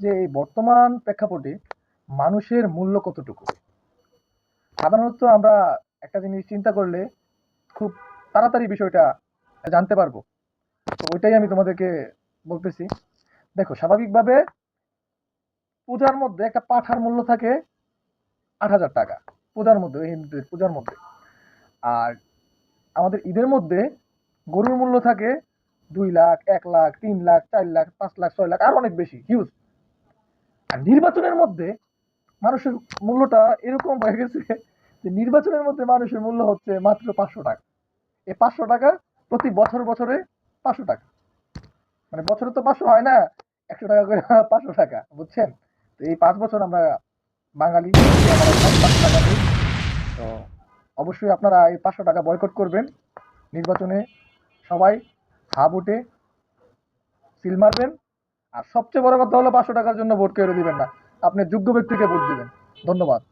যে এই বর্তমান প্রেক্ষাপটে মানুষের মূল্য কতটুকু? সাধারণত আমরা একটা জিনিস চিন্তা করলে খুব তাড়াতাড়ি বিষয়টা জানতে পারব। তো ওইটাই আমি তোমাদেরকে বলতেছি। দেখো, স্বাভাবিকভাবে পূজার মধ্যে একটা পাঠার মূল্য থাকে আট হাজার টাকা, পূজার মধ্যে হিন্দুদের পূজার মধ্যে। আর আমাদের ঈদের মধ্যে গরুর মূল্য থাকে দুই লাখ, এক লাখ, তিন লাখ, চার লাখ, পাঁচ লাখ, ছয় লাখ, আর অনেক বেশি হিউজ আর নির্বাচনের মধ্যে মানুষের মূল্যটা এরকম হয়ে গেছে যে নির্বাচনের মধ্যে মানুষের মূল্য হচ্ছে মাত্র পাঁচশো টাকা। এই পাঁচশো টাকা প্রতি বছর বছরে পাঁচশো টাকা। মানে বছরে তো পাঁচশো হয় না, একশো টাকা করে পাঁচশো টাকা, বুঝছেন? তো এই পাঁচ বছর আমরা বাঙালি তো অবশ্যই আপনারা এই পাঁচশো টাকা বয়কট করবেন। নির্বাচনে সবাই হা ভোটে সিল মারবেন। আর সবচেয়ে বড় কথা হলো পাঁচশো টাকার জন্য ভোট কেউ দিবেন না। আপনি যোগ্য ব্যক্তিকে ভোট দিবেন। ধন্যবাদ।